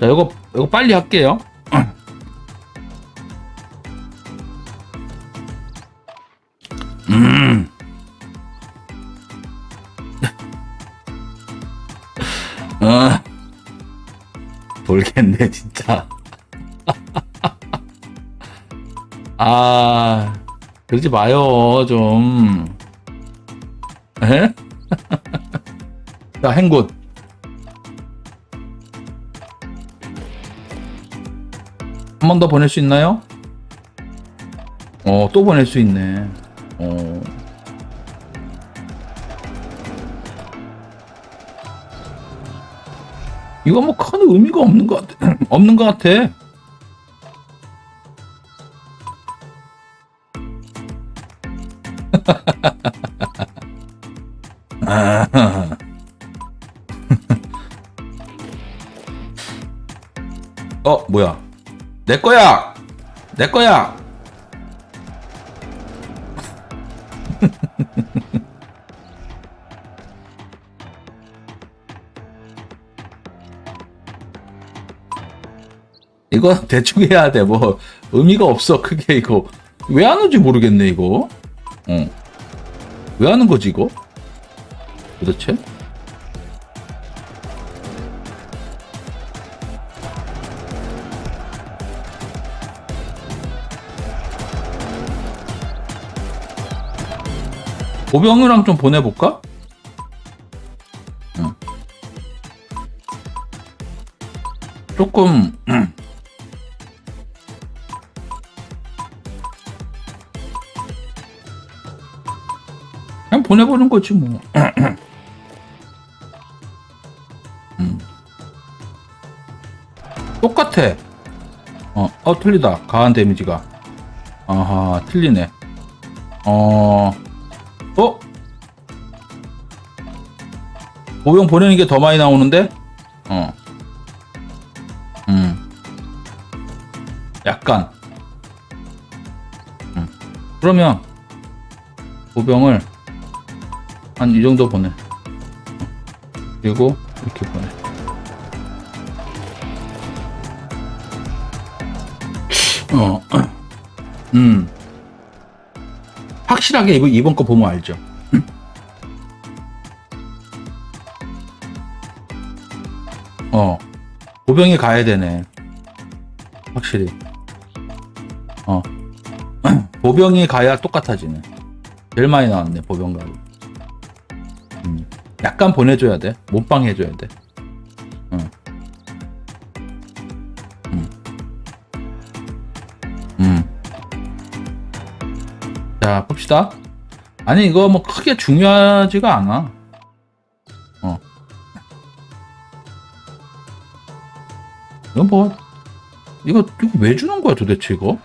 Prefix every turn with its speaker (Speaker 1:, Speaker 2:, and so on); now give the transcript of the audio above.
Speaker 1: 자, 이거, 이거 빨리 할게요. 음. 아, 돌겠네, 진짜. 아, 그러지 마요, 좀. 에? 자, 행굿. 한 번 더 보낼 수 있나요? 어, 또 보낼 수 있네. 어. 이거 뭐 큰 의미가 없는 것 같아. 없는 것 같아. 아. 어, 뭐야? 내 거야! 내 거야! 이거 대충 해야 돼. 뭐, 의미가 없어. 크게 이거. 왜 하는지 모르겠네, 이거. 어. 왜 하는 거지, 이거? 도대체? 보병이랑 좀 보내볼까? 응. 조금 음. 그냥 보내보는 거지 뭐. 음. 똑같아. 어, 어 틀리다. 가한 데미지가. 아하, 틀리네. 어, 어? 보병 보내는 게 더 많이 나오는데? 어. 음. 약간. 음. 그러면 보병을 한 이 정도 보내. 그리고 이렇게 보내. 어. 음. 확실하게 이번, 이번 거 보면 알죠. 어. 보병이 가야 되네. 확실히. 어. 보병이 가야 똑같아지네. 제일 많이 나왔네, 보병 가고. 음. 약간 보내줘야 돼. 몸빵 해줘야 돼. 응. 음. 음. 자, 봅시다. 아니, 이거 뭐 크게 중요하지가 않아. 뭐, 이거, 이거 왜 주는 거야 도대체 이거?